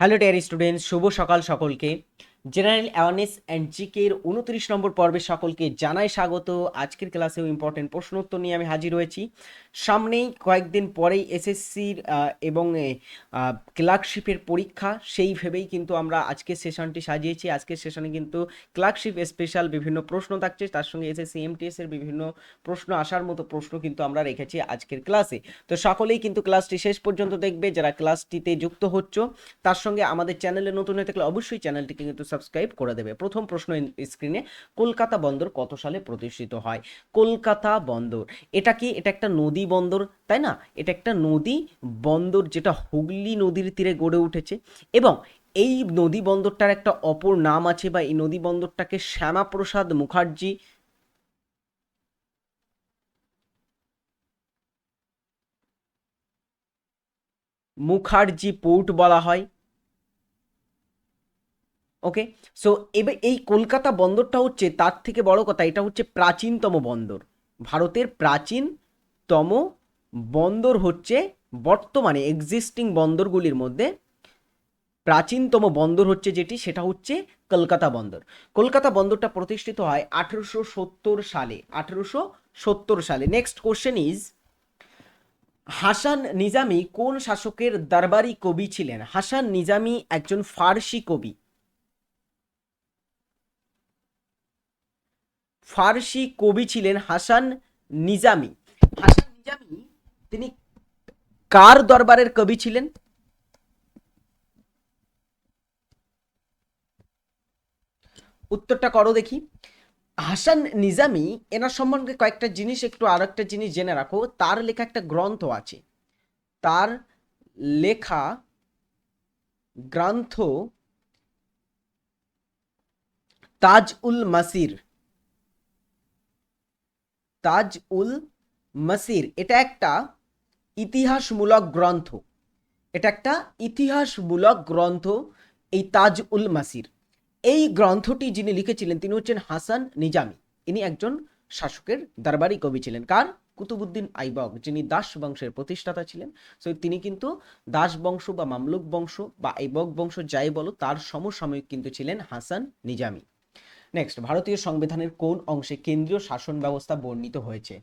Hello dear students শুভ সকাল সকলকে। General awareness and জিকের উনত্রিশ নম্বর পর্বে সকলকে জানাই স্বাগত। আজকের ক্লাসেও ইম্পর্টেন্ট প্রশ্ন উত্তর নিয়ে আমি হাজির হয়েছি। সামনেই কয়েকদিন পরেই এসএসসির এবং ক্লার্কশিপের পরীক্ষা, সেই ভেবেই কিন্তু আমরা আজকের সেশনটি সাজিয়েছি। আজকের সেশনে কিন্তু ক্লার্কশিপ স্পেশাল বিভিন্ন প্রশ্ন থাকছে। তার সঙ্গে এসএসসি এমটিএস এর বিভিন্ন প্রশ্ন আসার মতো প্রশ্ন কিন্তু আমরা রেখেছি আজকের ক্লাসে। তো সকলেই কিন্তু ক্লাসটি শেষ পর্যন্ত দেখবে। যারা ক্লাসটিতে যুক্ত হচ্ছ, তার সঙ্গে আমাদের চ্যানেলে নতুন হয়ে থাকলে অবশ্যই চ্যানেলটিকে কিন্তু সাবস্ক্রাইব করে দেবে। প্রথম প্রশ্ন স্ক্রিনে, কলকাতা বন্দর কত সালে প্রতিষ্ঠিত হয়? কলকাতা বন্দর। এটা কি? এটা একটা নদী বন্দর, তাই না? এটা একটা নদী বন্দর যেটা হুগলি নদীর তীরে গড়ে উঠেছে এবং এই নদী বন্দরটার একটা অপর নাম আছে বা এই নদী বন্দরটাকে শ্যামাপ্রসাদ মুখার্জি মুখার্জি পোর্ট বলা হয়। ওকে সো এবার এই কলকাতা বন্দরটা হচ্ছে তার থেকে বড় কথা, এটা হচ্ছে প্রাচীনতম বন্দর। ভারতের প্রাচীনতম বন্দর হচ্ছে বর্তমানে এক্সিস্টিং বন্দরগুলির মধ্যে প্রাচীনতম বন্দর হচ্ছে যেটি, সেটা হচ্ছে কলকাতা বন্দর। কলকাতা বন্দরটা প্রতিষ্ঠিত হয় আঠেরোশো সত্তর সালে, আঠেরোশো সত্তর সালে। Next question is Hasan Nizami কোন শাসকের দরবারি কবি ছিলেন? হাসান নিজামি একজন ফার্সি কবি। ফার্সি কবি ছিলেন হাসান নিজামি। হাসান নিজামি, তিনি কার দরবারের কবি ছিলেন? উত্তরটা করো দেখি। হাসান নিজামি, এনার সম্বন্ধে কয়েকটা জিনিস, একটু আর একটা জিনিস জেনে রাখো। তার লেখা একটা গ্রন্থ আছে। তার লেখা গ্রন্থ তাজ উল মাসির। তাজ উল মাসির। এটা একটা ইতিহাসমূলক গ্রন্থ। এটা একটা ইতিহাসমূলক গ্রন্থ, এই তাজ উল মাসির। এই গ্রন্থটি যিনি লিখেছিলেন, তিনি হচ্ছেন হাসান নিজামি। ইনি একজন শাসকের দরবারি কবি ছিলেন। কার? কুতুবুদ্দিন আইবক, যিনি দাস বংশের প্রতিষ্ঠাতা ছিলেন। সো, তিনি কিন্তু দাস বংশ বা মামলুক বংশ বা আইবক বংশ যাই বলো, তার সমসাময়িক কিন্তু ছিলেন হাসান নিজামি। নেক্সট ভারতীয় সংবিধানের কোন অংশে কেন্দ্রীয় শাসন ব্যবস্থা বর্ণিত হয়েছে?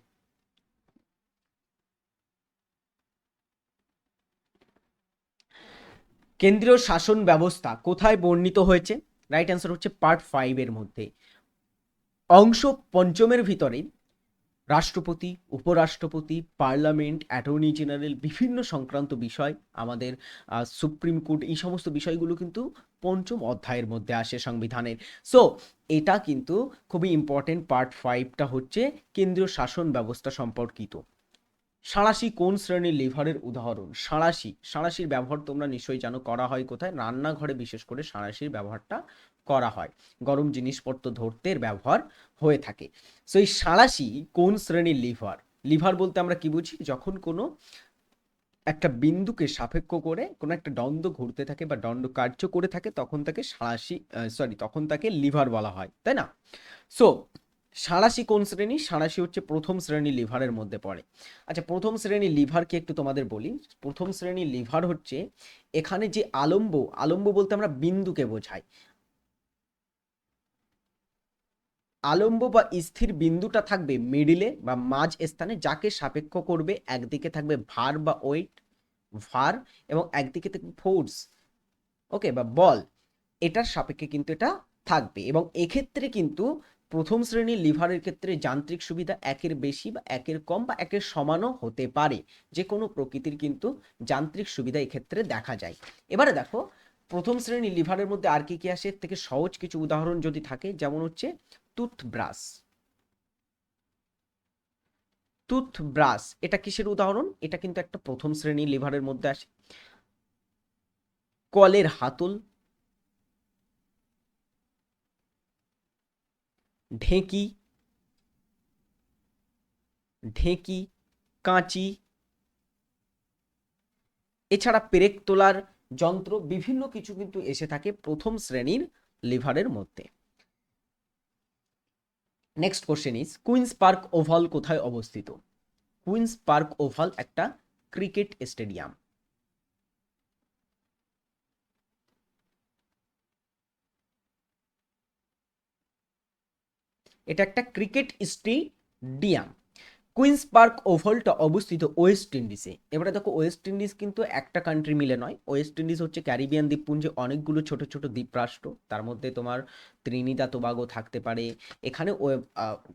কেন্দ্রীয় শাসন ব্যবস্থা কোথায় বর্ণিত হয়েছে? রাইট অ্যান্সার হচ্ছে পার্ট ফাইভের মধ্যে। অংশ পঞ্চমের ভিতরে রাষ্ট্রপতি, উপরাষ্ট্রপতি, পার্লামেন্ট, অ্যাটর্নি জেনারেল বিভিন্ন সংক্রান্ত বিষয়, আমাদের সুপ্রিম কোর্ট, এই সমস্ত বিষয়গুলো কিন্তু পঞ্চম অধ্যায়ের মধ্যে আসে সংবিধানের। সো এটা কিন্তু খুবই ইম্পর্টেন্ট পার্ট ফাইভটা হচ্ছে কেন্দ্রীয় শাসন ব্যবস্থা সম্পর্কিত। সাঁড়াশি কোন শ্রেণির লিভারের উদাহরণ? সাঁড়াশি। সাঁড়াশির ব্যবহার তোমরা নিশ্চয়ই জানো, করা হয় কোথায়? রান্নাঘরে বিশেষ করে সাঁড়াশির ব্যবহারটা করা হয়। গরম জিনিসপত্র ধরতে ব্যবহার হয়ে থাকে। সো এই সাঁড়াশি কোন শ্রেণির লিভার? লিভার বলতে আমরা কি বুঝি? যখন কোনো একটা বিন্দুকে সাপেক্ষ করে কোনো একটা দণ্ড ঘুরতে থাকে বা দণ্ড কার্য করে থাকে, তখন তাকে সাঁড়াশি সরি তখন তাকে লিভার বলা হয়, তাই না? সো সাঁড়াশি কোন শ্রেণি? সাঁড়াশি হচ্ছে প্রথম শ্রেণি লিভারের মধ্যে পড়ে। আচ্ছা প্রথম শ্রেণির লিভারকে একটু তোমাদের বলি। প্রথম শ্রেণির লিভার হচ্ছে এখানে যে আলম্ব আলম্ব বলতে আমরা বিন্দুকে বোঝাই। আলম্ব বা স্থির বিন্দুটা থাকবে মিডিলে বা মাঝ স্থানে, যাকে সাপেক্ষ করবে একদিকে থাকবে ভার বা ওয়েট ভার এবং একদিকে থাকবে ফোর্স ওকে বা বল এটার সাপেক্ষে কিন্তু এটা থাকবে। এবং এক্ষেত্রে কিন্তু প্রথম শ্রেণির লিভারের ক্ষেত্রে যান্ত্রিক সুবিধা একের বেশি বা একের কম বা একের সমানও হতে পারে। যে কোনো প্রকৃতির কিন্তু যান্ত্রিক সুবিধা এক্ষেত্রে দেখা যায়। এবারে দেখো, প্রথম শ্রেণির লিভারের মধ্যে আর কি কি আসে? এর থেকে সহজ কিছু উদাহরণ যদি থাকে, যেমন হচ্ছে টুথব্রাশ টুথব্রাশ এটা কিসের উদাহরণ? এটা কিন্তু একটা প্রথম শ্রেণির লিভারের মধ্যে আসে। কলের হাতল। ঢেঁকি। ঢেঁকি, কাঁচি। এছাড়া পেরেক তোলার যন্ত্র বিভিন্ন কিছু কিন্তু এসে থাকে প্রথম শ্রেণির লিভারের মধ্যে। Next question is Queens Park Oval কোথায় অবস্থিত? কুইন্স পার্ক ওভাল একটা ক্রিকেট স্টেডিয়াম এটা একটা ক্রিকেট স্টেডিয়াম কুইন্স পার্ক ওভালটা অবস্থিত ওয়েস্ট ইন্ডিজে। এবারে দেখো ওয়েস্ট ইন্ডিজ কিন্তু একটা কান্ট্রি মিলে নয়। ওয়েস্ট ইন্ডিজ হচ্ছে ক্যারিবিয়ান দ্বীপপুঞ্জে অনেকগুলো ছোট ছোট দ্বীপরাষ্ট্র। তার মধ্যে তোমার ত্রিনিদা তোবাগো থাকতে পারে। এখানে ওয়ে-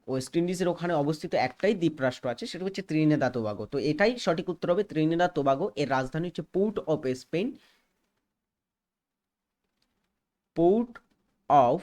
ওয়েস্ট ইন্ডিজের ওখানে অবস্থিত একটাই দ্বীপরাষ্ট্র আছে, সেটা হচ্ছে ত্রিনিদা তোবাগো তো এটাই সঠিক উত্তর হবে ত্রিনিদা তোবাগো এর রাজধানী হচ্ছে Port of Spain. Port of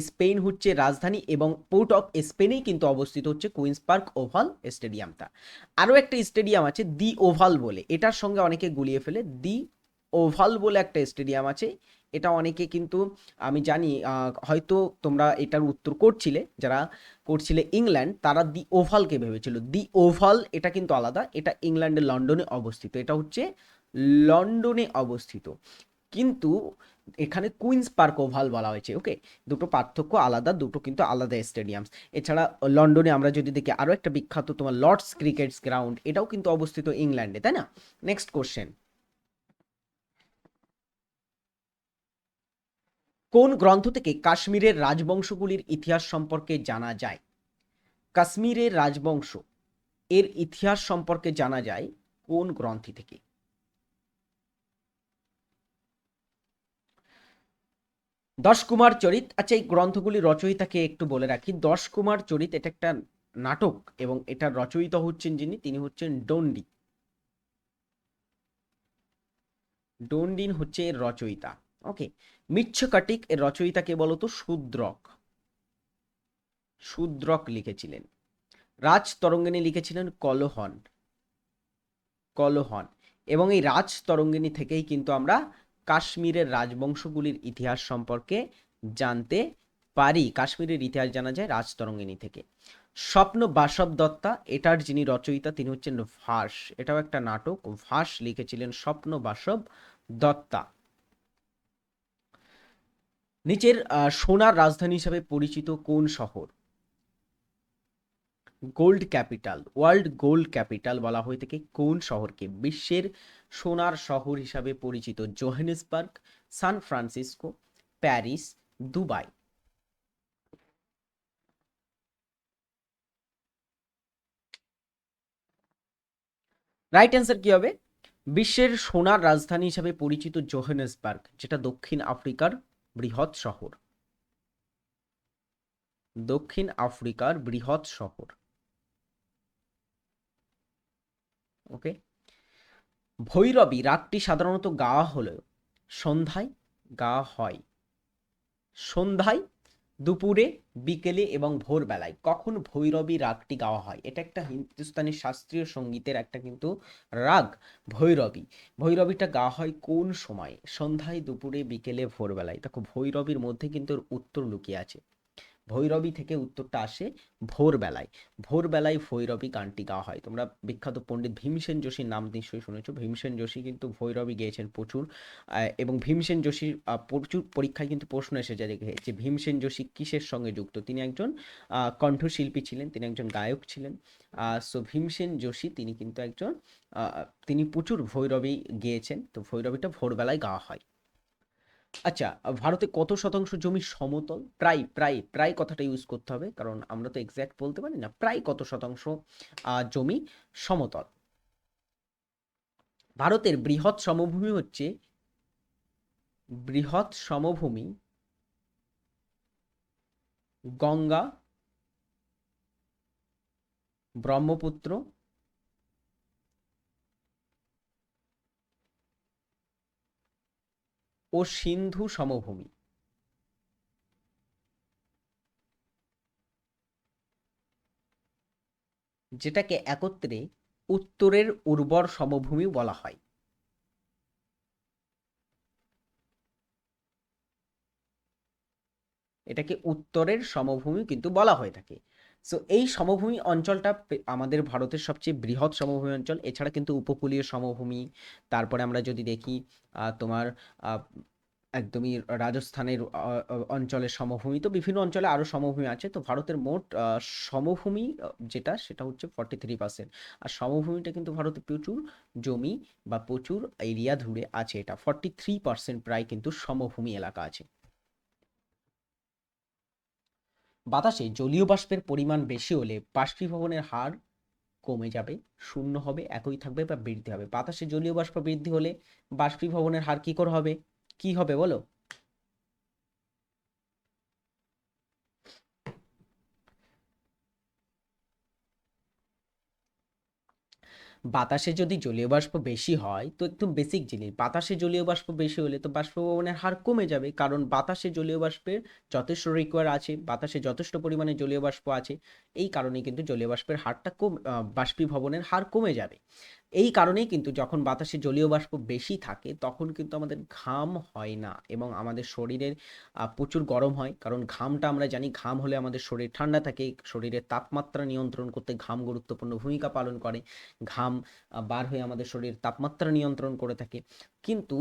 Spain হচ্ছে রাজধানী এবং পোর্ট অফ স্পেনেই কিন্তু অবস্থিত হচ্ছে কুইন্স পার্ক ওভাল স্টেডিয়ামটা। আরও একটা স্টেডিয়াম আছে দি ওভাল বলে। এটার সঙ্গে অনেকে গুলিয়ে ফেলে। দি ওভাল বলে একটা স্টেডিয়াম আছে। এটা অনেকে কিন্তু, আমি জানি হয়তো তোমরা এটার উত্তর করছিলে, যারা করছিলে ইংল্যান্ড, তারা দি ওভালকে ভেবেছিল। দি ওভাল, এটা কিন্তু আলাদা। এটা ইংল্যান্ডের লন্ডনে অবস্থিত। এটা হচ্ছে লন্ডনে অবস্থিত। কিন্তু এখানে কুইন্স পার্ক ওভাল বলা হয়েছে, ওকে? দুটো পার্থক্য আলাদা, দুটো কিন্তু আলাদা স্টেডিয়ামস। এছাড়া লন্ডনে আমরা যদি দেখি আরও একটা বিখ্যাত তোমার লর্ডস ক্রিকেটস গ্রাউন্ড, এটাও কিন্তু অবস্থিত ইংল্যান্ডে, তাই না? নেক্সট কোশ্চেন কোন গ্রন্থ থেকে কাশ্মীরের রাজবংশগুলির ইতিহাস সম্পর্কে জানা যায়? কাশ্মীরের রাজবংশ, এর ইতিহাস সম্পর্কে জানা যায় কোন গ্রন্থি থেকে? দশ কুমার চরিত আচ্ছা এই গ্রন্থগুলি রচয়িতাকে একটু বলে রাখি। দশ কুমার চরিত, এটা একটা নাটক এবং এটার রচয়িতা হচ্ছেন যিনি, তিনি হচ্ছেন ডন্ডি। ডন্ডিন হচ্ছে এর রচয়িতা। ওকে মিচ্ছকাটিক এর রচয়িতাকে বলতো শূদ্রক। শূদ্রক লিখেছিলেন। রাজ তরঙ্গিনী লিখেছিলেন কলহন। কলহন। এবং এই রাজ তরঙ্গিনী থেকেই কিন্তু আমরা কাশ্মীরের রাজবংশগুলির ইতিহাস সম্পর্কে জানতে পারি। কাশ্মীরের ইতিহাস জানা যায় রাজতরঙ্গিনী থেকে। স্বপ্ন বাসব দত্তা, এটার যিনি রচয়িতা, তিনি হচ্ছেন ভাস। এটাও একটা নাটক। ভাস লিখেছিলেন স্বপ্ন বাসব দত্তা। নিচের সোনার রাজধানী হিসাবে পরিচিত কোন শহর? Gold capital, world gold capital বলা হয়ে থাকে কোন শহরকে? বিশ্বের সোনার শহর হিসাবে পরিচিত Johannesburg, San Francisco, Paris, Dubai. Right answer কি হবে? বিশ্বের সোনার রাজধানী হিসাবে পরিচিত জোহানেসবার্গ, যেটা দক্ষিণ আফ্রিকার বৃহৎ শহর। দক্ষিণ আফ্রিকার বৃহৎ শহর। ওকে? ভৈরবী রাগটি সাধারণত গাওয়া হলেও সন্ধ্যায়, গাওয়া হয়। সন্ধ্যায়, দুপুরে, বিকেলে এবং ভোরবেলায়। কখন ভৈরবী রাগটি গাওয়া হয়? এটা একটা হিন্দুস্তানি শাস্ত্রীয় সঙ্গীতের একটা কিন্তু রাগ, ভৈরবী। ভৈরবীটা গাওয়া হয় কোন সময়? সন্ধ্যায়, দুপুরে, বিকেলে, ভোরবেলায়। দেখো, ভৈরবীর মধ্যে কিন্তু উত্তর লুকিয়ে আছে। ভৈরবী থেকে উত্তরটা আসে ভোরবেলায়। ভোরবেলায় ভৈরবী গানটি গাওয়া হয়। তোমরা বিখ্যাত পণ্ডিত ভীমসেন যোশীর নাম নিশ্চয়ই শুনেছো। ভীমসেন যোশী কিন্তু ভৈরবী গেয়েছেন প্রচুর এবং ভীমসেন যোশীর প্রচুর পরীক্ষায় কিন্তু প্রশ্ন এসে যায় যে- যে ভীমসেন যোশী কিসের সঙ্গে যুক্ত? তিনি একজন কণ্ঠশিল্পী ছিলেন, তিনি একজন গায়ক ছিলেন। সো ভীমসেন যোশী তিনি কিন্তু একজন তিনি প্রচুর ভৈরবী গেয়েছেন। তো ভৈরবীটা ভোরবেলায় গাওয়া হয়। আচ্ছা ভারতে কত শতাংশ জমি সমতল? প্রায় প্রায় প্রায় কথাটা ইউজ করতে হবে, কারণ আমরা তো এক্স্যাক্ট বলতে পারি না। প্রায় কত শতাংশ জমি সমতল? ভারতের বৃহৎ সমভূমি হচ্ছে, বৃহৎ সমভূমি গঙ্গা, ব্রহ্মপুত্র ও সিন্ধু সমভূমি। যেটাকে একত্রে উত্তরের উর্বর সমভূমি বলা হয়। এটাকে উত্তরের সমভূমি কিন্তু বলা হয়ে থাকে। সো এই সমভূমি অঞ্চলটা আমাদের ভারতের সবচেয়ে বৃহৎ সমভূমি অঞ্চল। এছাড়া কিন্তু উপকূলীয় সমভূমি, তারপরে আমরা যদি দেখি তোমার একদমই রাজস্থানের অঞ্চলের সমভূমি। তো বিভিন্ন অঞ্চলে আরও সমভূমি আছে। তো ভারতের মোট সমভূমি যেটা, সেটা হচ্ছে ফর্টি থ্রি পার্সেন্ট আর সমভূমিটা কিন্তু ভারতে প্রচুর জমি বা প্রচুর এরিয়া ধরে আছে এটা। ফর্টি থ্রি পার্সেন্ট প্রায় কিন্তু সমভূমি এলাকা আছে। বাতাসে জলীয় বাষ্পের পরিমাণ বেশি হলে বাষ্পীভবনের হার কমে যাবে, শূন্য হবে, একই থাকবে বা বৃদ্ধি হবে। বাতাসে জলীয় বাষ্প বৃদ্ধি হলে বাষ্পীভবনের হার কী করে হবে? কি হবে বলো? বাতাসে যদি জলীয় বাষ্প বেশি হয়, তো একদম বেসিক জিনিস। বাতাসে জলীয় বাষ্প বেশি হলে তো বাষ্পভবনের হার কমে যাবে, কারণ বাতাসে জলীয় বাষ্পের যথেষ্ট রিকোয়ার আছে, বাতাসে যথেষ্ট পরিমাণে জলীয় বাষ্প আছে, এই কারণে কিন্তু জলীয় বাষ্পের হারটা কম বাষ্পীভবনের হার কমে যাবে। এই কারণেই কিন্তু যখন বাতাসে জলীয় বাষ্প বেশি থাকে, তখন কিন্তু আমাদের ঘাম হয় না এবং আমাদের শরীরের প্রচুর গরম হয়। কারণ ঘামটা আমরা জানি, ঘাম হলে আমাদের শরীর ঠান্ডা থাকে, শরীরের তাপমাত্রা নিয়ন্ত্রণ করতে ঘাম গুরুত্বপূর্ণ ভূমিকা পালন করে। ঘাম বার হয়ে আমাদের শরীরের তাপমাত্রা নিয়ন্ত্রণ করে থাকে। কিন্তু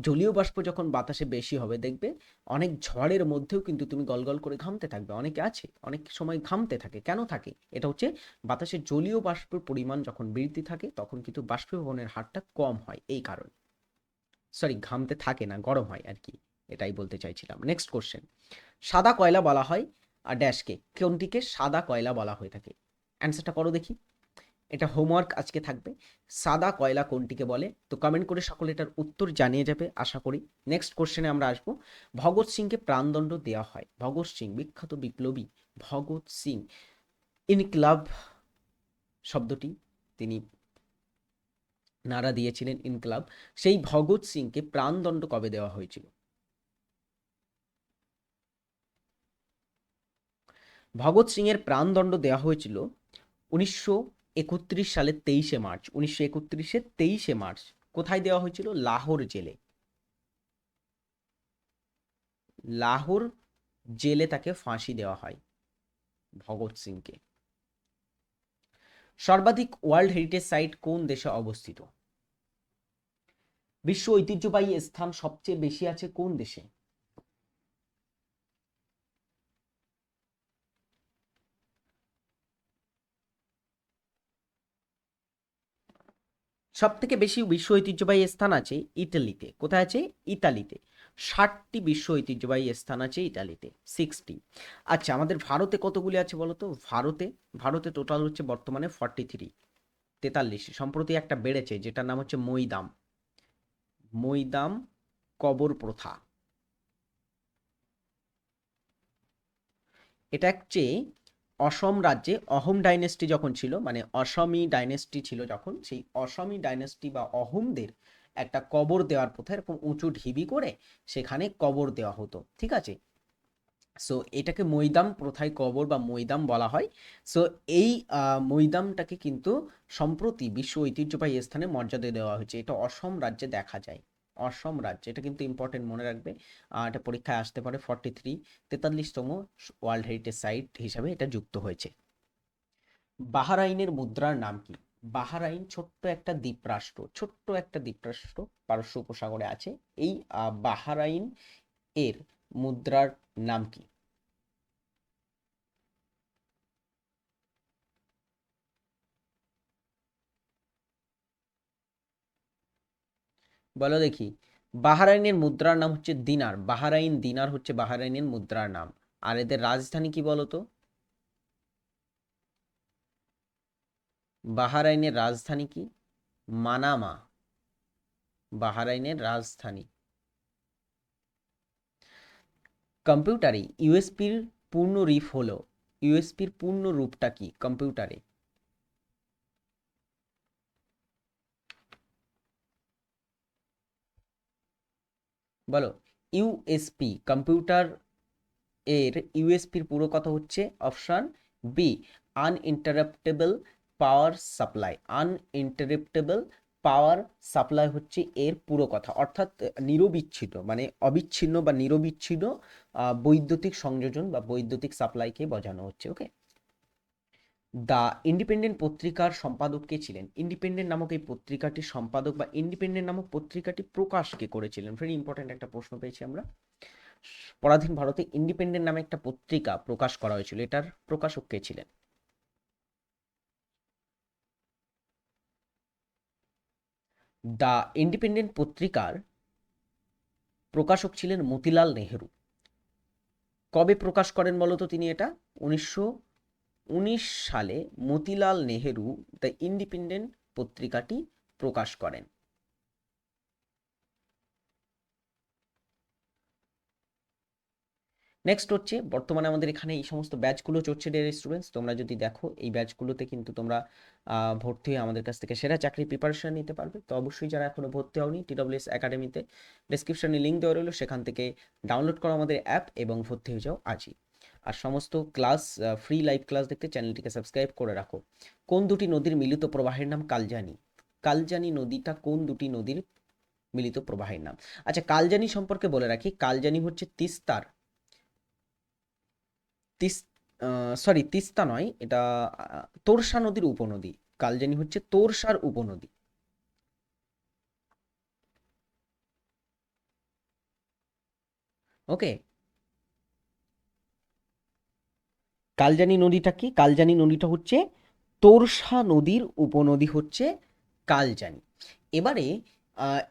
জলীয় বাষ্প যখন বাতাসে বেশি হবে, দেখবে অনেক ঝড়ের মধ্যেও কিন্তু তুমি গলগল করে ঘামতে থাকবে। অনেকে আছে, অনেক সময় ঘামতে থাকে। কেন থাকে? এটা হচ্ছে বাতাসে জলীয় বাষ্পের পরিমাণ যখন বৃদ্ধি থাকে, তখন কিন্তু বাষ্পীভবনের হারটা কম হয় এই কারণে। সরি ঘামতে থাকে না, গরম হয় আর কি, এটাই বলতে চাইছিলাম। নেক্সট কোশ্চেন সাদা কয়লা বলা হয়, আর ড্যাশকে কোনটিকে সাদা কয়লা বলা হয়ে থাকে? অ্যান্সারটা করো দেখি। এটা হোমওয়ার্ক আজকে থাকবে। সাদা কয়লা কোনটিকে বলে? তো কমেন্ট করে সকলে এটার উত্তর জানিয়ে যাবে, আশা করি। নেক্সট কোশ্চেনে আমরা আসব। ভগৎ সিংকে প্রাণদণ্ড দেওয়া হয়। ভগৎ সিং, বিখ্যাত বিপ্লবী ভগৎ সিং। ইনকলাব শব্দটি তিনি নারা দিয়েছিলেন ইনকলাব। সেই ভগৎ সিংকে প্রাণদণ্ড কবে দেওয়া হয়েছিল? ভগৎ সিং এর প্রাণদণ্ড দেওয়া হয়েছিল উনিশশো একত্রিশ সালের তেইশে মার্চ, উনিশশো একত্রিশের তেইশে মার্চ, কোথায় দেওয়া হয়েছিল? লাহোর জেলে। লাহোর জেলে তাকে ফাঁসি দেওয়া হয়, ভগৎ সিংকে। সর্বাধিক ওয়ার্ল্ড হেরিটেজ সাইট কোন দেশে অবস্থিত? বিশ্ব ঐতিহ্যবাহী স্থান সবচেয়ে বেশি আছে কোন দেশে? সব থেকে বেশি বিশ্ব ঐতিহ্যবাহী স্থান আছে ইটালিতে। কোথায় আছে? ইতালিতে। ষাটটি বিশ্ব ঐতিহ্যবাহী স্থান আছে ইটালিতে সিক্সটি আচ্ছা আমাদের ভারতে কতগুলি আছে বলো তো ভারতে ভারতে টোটাল হচ্ছে বর্তমানে ফর্টি থ্রি তেতাল্লিশ। সম্প্রতি একটা বেড়েছে, যেটার নাম হচ্ছে মৈদাম। মৈদাম কবর প্রথা। এটা হচ্ছে অসম রাজ্যে অহোম ডাইনেস্টি যখন ছিল মানে অসমী ডাইনেস্টি ছিল যখন, সেই অসমী ডাইনেস্টি বা অহোমদের একটা কবর দেওয়ার প্রথা এরকম উঁচু ঢিবি করে সেখানে কবর দেওয়া হতো, ঠিক আছে? সো এটাকে মৈদাম প্রথায় কবর বা মৈদাম বলা হয়। সো এই মৈদামটাকে কিন্তু সম্প্রতি বিশ্ব ঐতিহ্যবাহী স্থানে মর্যাদা দেওয়া হয়েছে। এটা অসম রাজ্যে দেখা যায়। অসম রাজ্য, এটা কিন্তু ইম্পর্টেন্ট মনে রাখবে। এটা পরীক্ষায় আসতে পারে ফর্টি থ্রি তেতাল্লিশতম ওয়ার্ল্ড হেরিটেজ সাইট হিসাবে এটা যুক্ত হয়েছে। বাহারাইনের মুদ্রার নাম কি? বাহারাইন ছোট্ট একটা দ্বীপরাষ্ট্র, ছোট্ট একটা দ্বীপরাষ্ট্র পারস্য উপসাগরে আছে। এই বাহারাইন এর মুদ্রার নাম কি? বলো দেখি। বাহারাইনের মুদ্রার নাম হচ্ছে দিনার। বাহারাইন দিনার হচ্ছে বাহারাইনের মুদ্রার নাম। আর এদের রাজধানী কি বলো তো বাহারাইনের রাজধানী কি? মানামা। বাহারাইনের রাজধানী। কম্পিউটারে ইউএসপির পূর্ণ রিফ হলো। ইউএসপির পূর্ণ রূপটা কি? কম্পিউটারে। বলো ইউএসপি কম্পিউটার এর ইউএসপির পুরো কথা হচ্ছে option B uninterruptible power supply uninterruptible power supply হচ্ছে এর পুরো কথা, অর্থাৎ নিরবিচ্ছিন্ন মানে অবিচ্ছিন্ন বা নিরবিচ্ছিন্ন বৈদ্যুতিক সংযোজন বা বৈদ্যুতিক সাপ্লাইকে বোঝানো হচ্ছে ওকে দ্য ইন্ডিপেন্ডেন্ট পত্রিকার সম্পাদক কে ছিলেন? ইন্ডিপেন্ডেন্ট নামক এই পত্রিকাটির সম্পাদক বা ইন্ডিপেন্ডেন্ট নামক পত্রিকাটি প্রকাশ কে করেছিলেন? ভেরি ইম্পর্টেন্ট একটা প্রশ্ন পেয়েছি আমরা। পরাধীন ভারতে ইন্ডিপেন্ডেন্ট নামে একটা পত্রিকা প্রকাশ করা হয়েছিল। এটার প্রকাশক কে ছিলেন? দ্য ইন্ডিপেন্ডেন্ট পত্রিকার প্রকাশক ছিলেন মতিলাল নেহেরু। কবে প্রকাশ করেন বলতো তিনি এটা? উনিশশো উনিশ সালে মতিলাল নেহেরু দ্য ইন্ডিপেন্ডেন্ট পত্রিকাটি প্রকাশ করেন। নেক্সট হচ্ছে, বর্তমানে আমাদের এখানে এই সমস্ত ব্যাচগুলো চলছে ডিয়ার স্টুডেন্টস তোমরা যদি দেখো, এই ব্যাচগুলোতে কিন্তু তোমরা ভর্তি হয়ে আমাদের কাছ থেকে সেরা চাকরির প্রিপারেশন নিতে পারবে। তো অবশ্যই যারা এখনও ভর্তি হওনি টিডব্লিউএস একাডেমিতে ডিসক্রিপশনে লিঙ্ক দেওয়া রইল, সেখান থেকে ডাউনলোড করো আমাদের অ্যাপ এবং ভর্তি হয়ে যাও আজই। আর সমস্ত ক্লাস ফ্রি লাইভ ক্লাস দেখতে চ্যানেলটিকে সাবস্ক্রাইব করে রাখো। কোন দুটি নদীর মিলিত প্রবাহের নাম কালজানি? কালজানি নদীটা কোন দুটি নদীর মিলিত প্রবাহের নাম? আচ্ছা কালজানি সম্পর্কে বলে রাখি। কালজানি হচ্ছে তিস্তার তিস সরি তিস্তা নয়, এটা তোরসা নদীর উপনদী। কালজানি হচ্ছে তোরসার উপনদী। ওকে কালজানি নদীটা কি? কালজানি নদীটা হচ্ছে তোরসা নদীর উপনদী হচ্ছে কালজানি। এবারে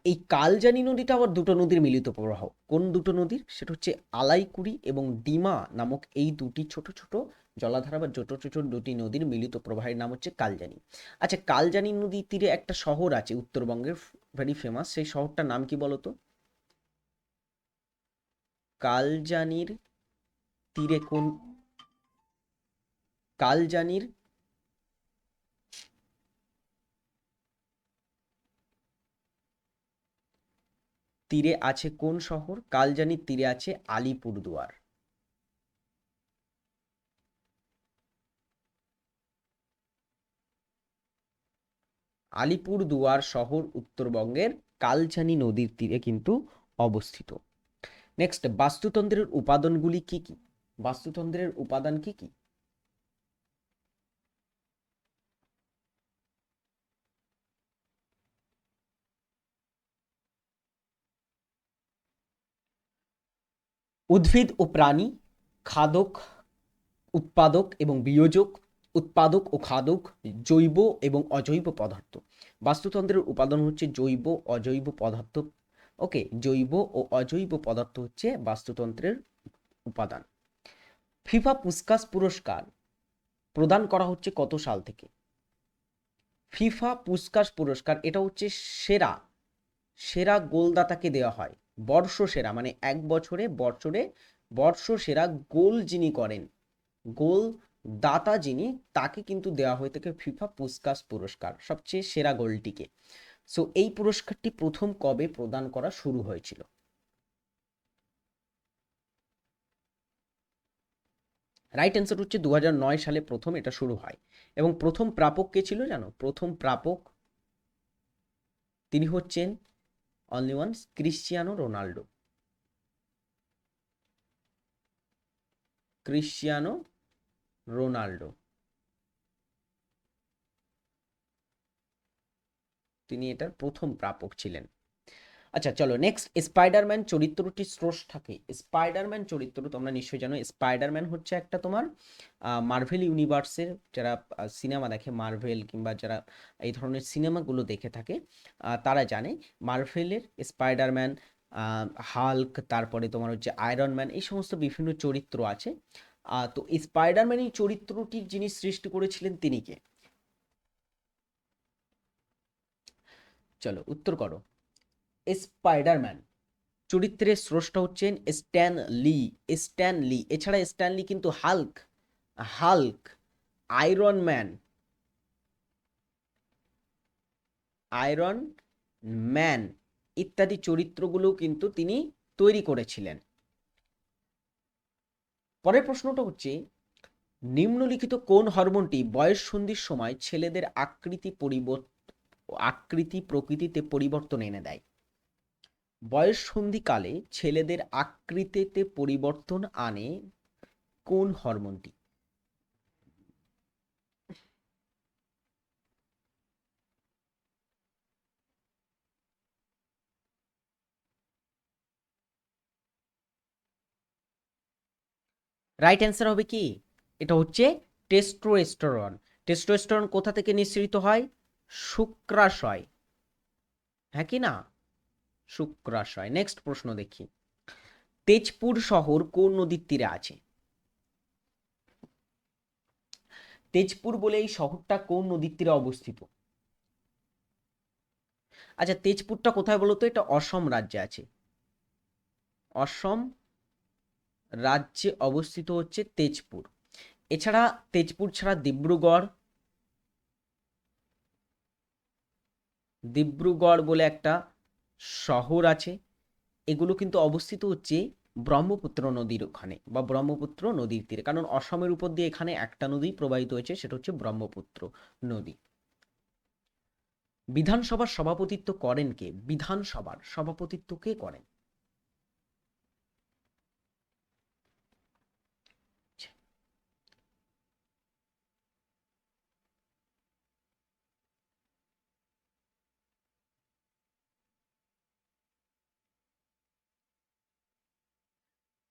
এই কালজানি নদীটা আবার দুটো নদীর মিলিত প্রবাহ। কোন দুটো নদীর? সেটা হচ্ছে আলাইকুড়ি এবং ডিমা নামক এই দুটি ছোট ছোট জলাধারা বা ছোট ছোট দুটি নদীর মিলিত প্রবাহের নাম হচ্ছে কালজানি। আচ্ছা কালজানি নদীর তীরে একটা শহর আছে উত্তরবঙ্গের ভেরি ফেমাস সেই শহরটার নাম কি বলতো? কালজানির তীরে কোন কালজানির তীরে আছে কোন শহর? কালজানির তীরে আছে আলিপুরদুয়ার। আলিপুরদুয়ার শহর উত্তরবঙ্গের কালজানি নদীর তীরে কিন্তু অবস্থিত। নেক্সট বাস্তুতন্ত্রের উপাদানগুলি কি কি? বাস্তুতন্ত্রের উপাদান কি কি? উদ্ভিদ ও প্রাণী, খাদক উৎপাদক এবং বিয়োজক, উৎপাদক ও খাদক, জৈব এবং অজৈব পদার্থ। বাস্তুতন্ত্রের উপাদান হচ্ছে জৈব, অজৈব পদার্থ। ওকে জৈব ও অজৈব পদার্থ হচ্ছে বাস্তুতন্ত্রের উপাদান। ফিফা পুস্কাস পুরস্কার প্রদান করা হচ্ছে কত সাল থেকে? ফিফা পুস্কাস পুরস্কার, এটা হচ্ছে সেরা সেরা গোলদাতাকে দেওয়া হয়। বর্ষ সেরা মানে এক বছরে বছরে বর্ষ সেরা গোল যিনি করেন, গোল দাতা যিনি, তাকে কিন্তু দেওয়া হয়ে থাকে ফিফা পুস্কাস পুরস্কার, সবচেয়ে সেরা গোলটিকে। সো এই পুরস্কারটি প্রথম কবে প্রদান করা শুরু হয়েছিল? রাইট অ্যান্সার হচ্ছে দু হাজার নয় সালে প্রথম এটা শুরু হয়। এবং প্রথম প্রাপক কে ছিল জানো? প্রথম প্রাপক তিনি হচ্ছেন only one Cristiano Ronaldo Cristiano Ronaldo তিনি এটার প্রথম প্রাপক ছিলেন। আচ্ছা চলো নেক্সট স্পাইডারম্যান চরিত্রটি স্রষ্টাকে। স্পাইডারম্যান চরিত্র, তোমরা নিশ্চয়ই জানো স্পাইডারম্যান হচ্ছে একটা তোমার মার্ভেল ইউনিভার্সের যারা সিনেমা দেখে মার্ভেল কিংবা যারা এই ধরনের সিনেমাগুলো দেখে থাকে তারা জানে মার্ভেলের স্পাইডারম্যান হাল্ক তারপরে তোমার হচ্ছে আয়রন ম্যান এই সমস্ত বিভিন্ন চরিত্র আছে। তো এই স্পাইডারম্যান এই চরিত্রটির যিনি সৃষ্টি করেছিলেন, তিনি কে? চলো, উত্তর করো। স্পাইডারম্যান। চরিত্রের স্রষ্টা হচ্ছেন স্ট্যান লি। স্ট্যান লি। এছাড়া স্ট্যান লি কিন্তু Hulk. Hulk, Iron Man. Iron Man ইত্যাদি চরিত্রগুলো কিন্তু তিনি তৈরি করেছিলেন। পরের প্রশ্নটা হচ্ছে, নিম্নলিখিত কোন হরমোনটি বয়স সন্ধির সময় ছেলেদের আকৃতি পরিবর্তন আকৃতি প্রকৃতিতে পরিবর্তন এনে দেয়? বয়স সন্ধিকালে ছেলেদের আকৃতিতে পরিবর্তন আনে কোন হরমোনটি? রাইট অ্যান্সার হবে কি? এটা হচ্ছে টেস্টোস্টেরন টেস্টোস্টেরন কোথা থেকে নিঃসৃত হয়? শুক্রাশয়। হ্যাঁ কি না? শুক্রাশয়। নেক্সট প্রশ্ন দেখি। তেজপুর শহর কোন নদীর তীরে আছে? তেজপুর বলে এই শহরটা কোন নদীর তীরে অবস্থিত? আচ্ছা তেজপুরটা কোথায় বলতো? এটা অসম রাজ্যে আছে। অসম রাজ্যে অবস্থিত হচ্ছে তেজপুর। এছাড়া তেজপুর ছাড়া ডিব্রুগড় ডিব্রুগড় বলে একটা শহর আছে, এগুলো কিন্তু অবস্থিত হচ্ছে ব্রহ্মপুত্র নদীর ওখানে বা ব্রহ্মপুত্র নদীর তীরে। কারণ অসমের উপর দিয়ে এখানে একটা নদী প্রবাহিত হয়েছে, সেটা হচ্ছে ব্রহ্মপুত্র নদী। বিধানসভার সভাপতিত্ব করেন কে? বিধানসভার সভাপতিত্ব কে করেন?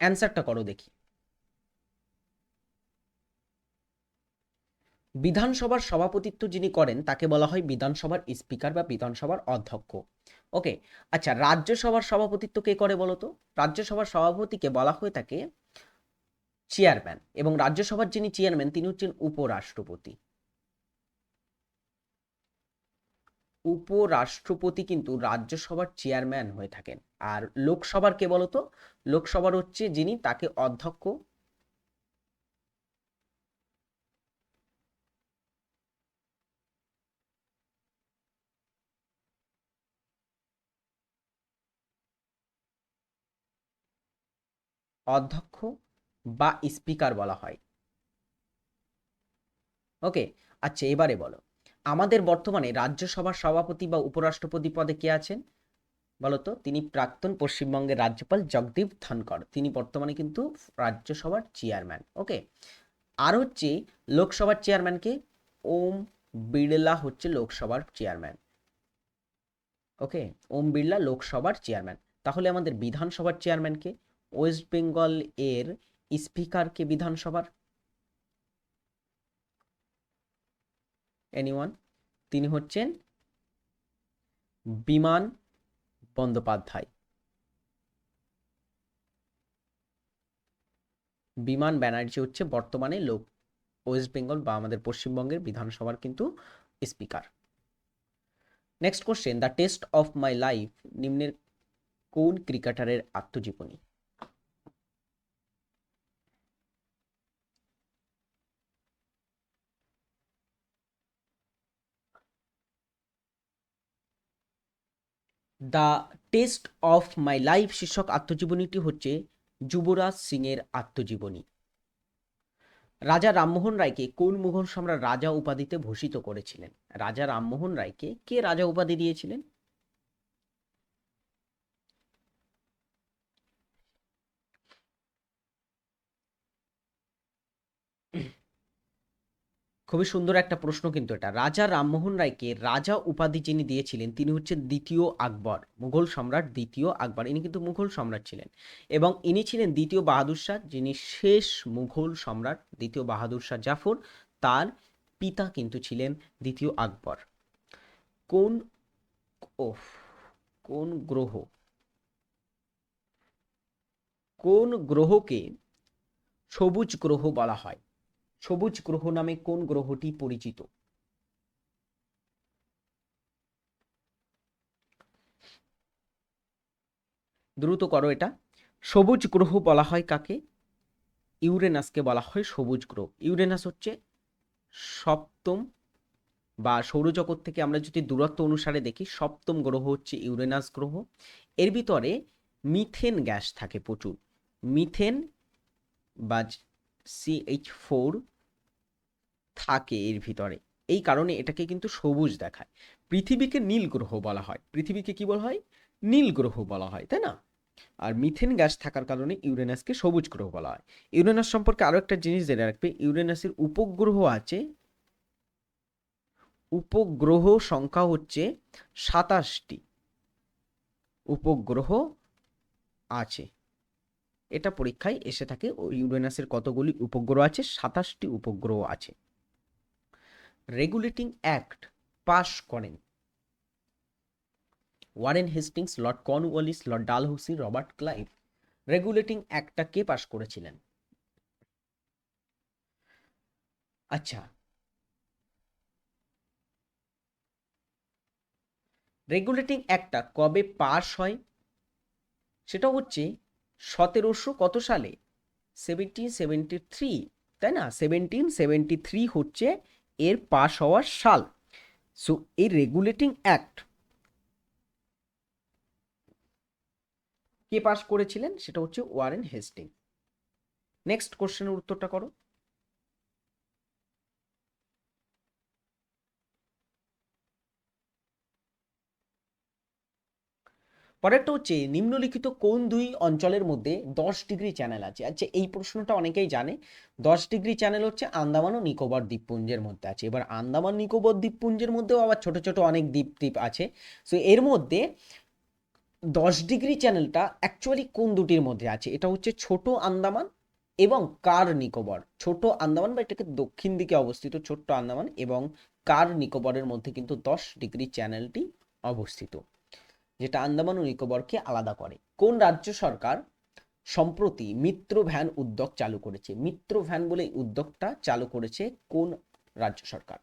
অ্যান্সারটা করো দেখি। বিধানসভার সভাপতিত্ব যিনি করেন, তাকে বলা হয় বিধানসভার স্পিকার বা বিধানসভার অধ্যক্ষ। ওকে আচ্ছা রাজ্যসভার সভাপতিত্ব কে করে বলো তো? রাজ্যসভার সভাপতিকে বলা হয়ে থাকে চেয়ারম্যান এবং রাজ্যসভার যিনি চেয়ারম্যান তিনি হচ্ছেন উপরাষ্ট্রপতি। উপরাষ্ট্রপতি কিন্তু রাজ্যসভার চেয়ারম্যান হয়ে থাকেন। আর লোকসভার কে বলতো? লোকসভার হচ্ছে যিনি তাকে অধ্যক্ষ অধ্যক্ষ বা স্পিকার বলা হয়। ওকে আচ্ছা এবারে বলো। আমাদের বর্তমানে রাজ্যসভার সভাপতি বা উপরাষ্ট্রপতি পদে কে আছেন? বলতো, তিনি প্রাক্তন পশ্চিমবঙ্গের রাজ্যপাল জগদীপ ধনকর তিনি বর্তমানে কিন্তু রাজ্যসভার চেয়ারম্যান। ওকে? আর হচ্ছে লোকসভার চেয়ারম্যানকে ওম বিড়লা হচ্ছে লোকসভার চেয়ারম্যান। ওকে? ওম বিড়লা লোকসভার চেয়ারম্যান। তাহলে আমাদের বিধানসভার চেয়ারম্যানকে ওয়েস্ট বেঙ্গল এর স্পিকারকে বিধানসভার? এনিওয়ান তিনি হচ্ছেন বিমান বন্দ্যোপাধ্যায়। বিমান ব্যানার্জি হচ্ছে বর্তমানে লোক, ওয়েস্ট বেঙ্গল বা আমাদের পশ্চিমবঙ্গের বিধানসভার কিন্তু speaker. Next question the test of my life নিম্নের কোন ক্রিকেটারের আত্মজীবনী? The test of my life শীর্ষক আত্মজীবনীটি হচ্ছে যুবরাজ সিংয়ের আত্মজীবনী। রাজা রামমোহন রায়কে কোন মুঘল সম্রাট রাজা উপাধিতে ভূষিত করেছিলেন? রাজা রামমোহন রায়কে কে রাজা উপাধি দিয়েছিলেন? খুবই সুন্দর একটা প্রশ্ন কিন্তু এটা। রাজা রামমোহন রায়কে রাজা উপাধি যিনি দিয়েছিলেন, তিনি হচ্ছেন দ্বিতীয় আকবর, মুঘল সম্রাট দ্বিতীয় আকবর। ইনি কিন্তু মুঘল সম্রাট ছিলেন এবং ইনি ছিলেন দ্বিতীয় বাহাদুর শাহ, যিনি শেষ মুঘল সম্রাট, দ্বিতীয় বাহাদুর শাহ জাফর, তার পিতা কিন্তু ছিলেন দ্বিতীয় আকবর। কোন কোন গ্রহ, কোন গ্রহকে সবুজ গ্রহ বলা হয়? সবুজ গ্রহ নামে কোন গ্রহটি পরিচিত? দ্রুত করো এটা। সবুজ গ্রহ বলা হয় কাকে? ইউরেনাসকে বলা হয় সবুজ গ্রহ। ইউরেনাস হচ্ছে সপ্তম বা সৌরজগৎ থেকে আমরা যদি দূরত্ব অনুসারে দেখি, সপ্তম গ্রহ হচ্ছে ইউরেনাস গ্রহ। এর ভিতরে মিথেন গ্যাস থাকে প্রচুর। মিথেন বা সিএইচ ফোর থাকে এর ভিতরে। এই কারণে এটাকে কিন্তু সবুজ দেখায়। পৃথিবীকে নীল গ্রহ বলা হয়। পৃথিবীকে কি বলা হয়? নীল গ্রহ বলা হয়, তাই না? আর মিথেন গ্যাস থাকার কারণে ইউরেনাসকে সবুজ গ্রহ বলা হয়। ইউরেনাস সম্পর্কে আরও একটা জিনিস জেনে রাখবে। ইউরেনাসের উপগ্রহ আছে। উপগ্রহ সংখ্যা হচ্ছে সাতাশটি। উপগ্রহ আছে। এটা পরীক্ষায় এসে থাকে, ও ইউরেনাসের কতগুলি উপগ্রহ আছে? সাতাশটি উপগ্রহ আছে। রেগুলেটিং অ্যাক্ট পাশ করেন। Warren Hastings Lord Cornwallis Lord Dalhousie Robert Clive regulating অ্যাক্টটা কে পাশ করেছিলেন? আচ্ছা। রেগুলেটিং অ্যাক্টটা কবে পাস হয়? সেটা হচ্ছে সতেরোশো কত সালে? সেভেন্টিন সেভেন্টি থ্রি তাই না? সেভেন্টিন সেভেন্টি থ্রি হচ্ছে এর পাশ হওয়ার সাল। সো এই রেগুলেটিং অ্যাক্ট কে পাশ করেছিলেন? সেটা হচ্ছে ওয়ারেন হেস্টিং। নেক্সট কোশ্চেনের উত্তরটা করো। পরেরটা হচ্ছে, নিম্নলিখিত কোন দুই অঞ্চলের মধ্যে দশ ডিগ্রি চ্যানেল আছে? আচ্ছা এই প্রশ্নটা অনেকেই জানে। দশ ডিগ্রি চ্যানেল হচ্ছে আন্দামান ও নিকোবর দ্বীপপুঞ্জের মধ্যে আছে। এবার আন্দামান নিকোবর দ্বীপপুঞ্জের মধ্যেও আবার ছোট ছোট অনেক দ্বীপ দ্বীপ আছে। সো এর মধ্যে দশ ডিগ্রি চ্যানেলটা অ্যাকচুয়ালি কোন দুটির মধ্যে আছে? এটা হচ্ছে ছোট আন্দামান এবং কার নিকোবর। ছোট আন্দামান বা এটাকে দক্ষিণ দিকে অবস্থিত ছোট্ট আন্দামান এবং কার নিকোবরের মধ্যে কিন্তু দশ ডিগ্রি চ্যানেলটি অবস্থিত। যেটা আন্দামান ও নিকোবরকে আলাদা করে। কোন রাজ্য সরকার সম্প্রতি মিত্র ভ্যান উদ্যোগ চালু করেছে? মিত্র ভ্যান বলে এই উদ্যোগটা চালু করেছে কোন রাজ্য সরকার?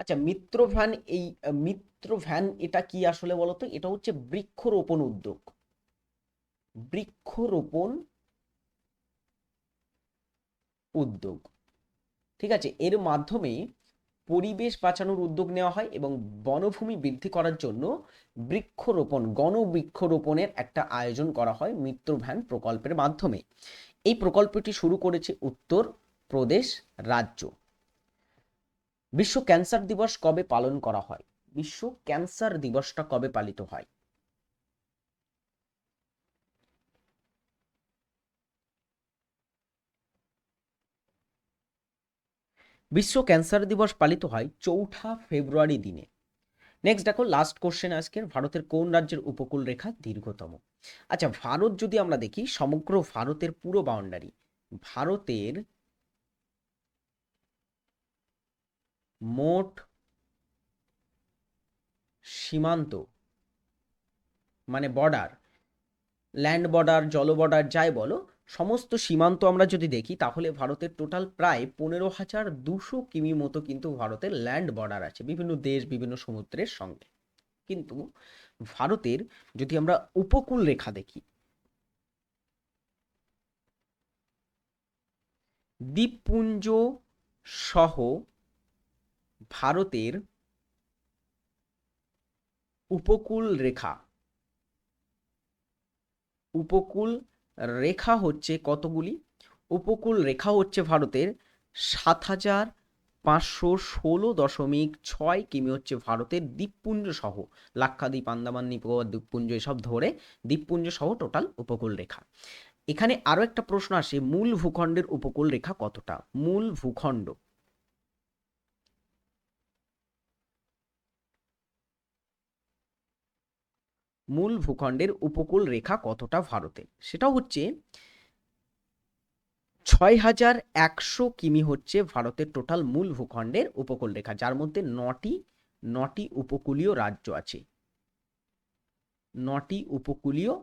আচ্ছা মিত্র ভ্যান এই, মিত্র ভ্যান এটা কি আসলে বলতো? এটা হচ্ছে বৃক্ষরোপণ উদ্যোগ। বৃক্ষরোপণ উদ্যোগ। ঠিক আছে? এর মাধ্যমে পরিবেশ বাঁচানোর উদ্যোগ নেওয়া হয় এবং বনভূমি বৃদ্ধি করার জন্য বৃক্ষরোপণ, গণবৃক্ষরোপণের একটা আয়োজন করা হয় মিত্র ভ্যান প্রকল্পের মাধ্যমে। এই প্রকল্পটি শুরু করেছে উত্তর প্রদেশ রাজ্য। বিশ্ব ক্যান্সার দিবস কবে পালন করা হয়? বিশ্ব ক্যান্সার দিবসটা কবে পালিত হয়? বিশ্ব ক্যান্সার দিবস পালিত হয় চৌঠা ফেব্রুয়ারি দিনে। নেক্সট দেখো লাস্ট কোশ্চেন আজকের। ভারতের কোন রাজ্যের উপকূল রেখা দীর্ঘতম? আচ্ছা ভারত যদি আমরা দেখি, সমগ্র ভারতের পুরো বাউন্ডারি ভারতের মোট সীমান্ত মানে বর্ডার ল্যান্ড বর্ডার জল বর্ডার যাই বলো সমস্ত সীমান্ত আমরা যদি দেখি, তাহলে ভারতের টোটাল প্রায় পনেরো হাজার দুশো কিমি মতো কিন্তু ভারতের ল্যান্ড বর্ডার আছে, বিভিন্ন দেশ, বিভিন্ন সমুদ্রের সঙ্গে। কিন্তু ভারতের যদি আমরা উপকূল রেখা দেখি, দ্বীপপুঞ্জ সহ ভারতের উপকূল রেখা, উপকূল রেখা হচ্ছে কতগুলি? উপকূল রেখা হচ্ছে ভারতের সাত হাজার পাঁচশো ষোলো দশমিক ছয় কিমি হচ্ছে ভারতের দ্বীপপুঞ্জ সহ। লাক্ষাদ্বীপ, আন্দামান, নিকোবর, দ্বীপপুঞ্জ এসব ধরে দ্বীপপুঞ্জ সহ টোটাল উপকূল রেখা। এখানে আরও একটা প্রশ্ন আসে, মূল ভূখণ্ডের উপকূল রেখা কতটা? মূল ভূখণ্ড। মূল ভূখণ্ডের উপকূল রেখা কতটা ভারতে সেটা হচ্ছে ছয় হাজার একশো কিমি হচ্ছে ভারতের টোটাল মূল ভূখণ্ডের উপকূল রেখা, যার মধ্যে নটি নটি উপকূলীয় রাজ্য আছে। নটি উপকূলীয়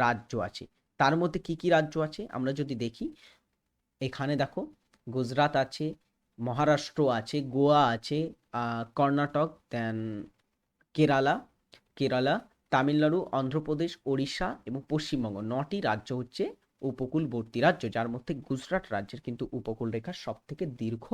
রাজ্য আছে। তার মধ্যে কি কি রাজ্য আছে? আমরা যদি দেখি, এখানে দেখো, গুজরাট আছে, মহারাষ্ট্র আছে, গোয়া আছে কর্ণাটক দেন কেরালা কেরালা তামিলনাড়ু অন্ধ্রপ্রদেশ ওড়িশা এবং পশ্চিমবঙ্গ। নটি রাজ্য হচ্ছে উপকূলবর্তী রাজ্য, যার মধ্যে গুজরাট রাজ্যের কিন্তু উপকূল রেখা সব থেকে দীর্ঘ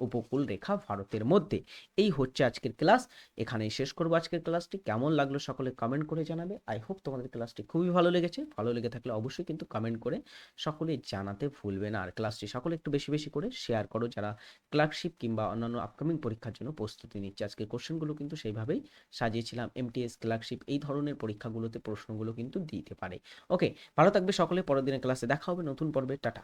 উপকূল রেখা ভারতের মধ্যে। এই হচ্ছে আজকের ক্লাস। এখানেই শেষ করব আজকের ক্লাসটি। কেমন লাগল সকলে কমেন্ট করে জানাবে। আই হোপ তোমাদের ক্লাসটি খুবই ভালো লেগেছে। ভালো লেগে থাকলে অবশ্যই কিন্তু কমেন্ট করে সকলে জানাতে ভুলবে না। আর ক্লাসটি সকলে একটু বেশি বেশি করে শেয়ার করো। যারা ক্লার্কশিপ কিংবা অন্যান্য আপকামিং পরীক্ষার জন্য প্রস্তুতি নিচ্ছে আজকের কোশ্চেনগুলো কিন্তু সেইভাবেই সাজিয়েছিলাম। এমটিএস ক্লার্কশিপ এই ধরনের পরীক্ষাগুলোতে প্রশ্নগুলো কিন্তু দিতে পারে। ওকে ভালো থাকবে সকলে। পরের দিনের ক্লাসে দেখা হবে নতুন পর্বে। টাটা।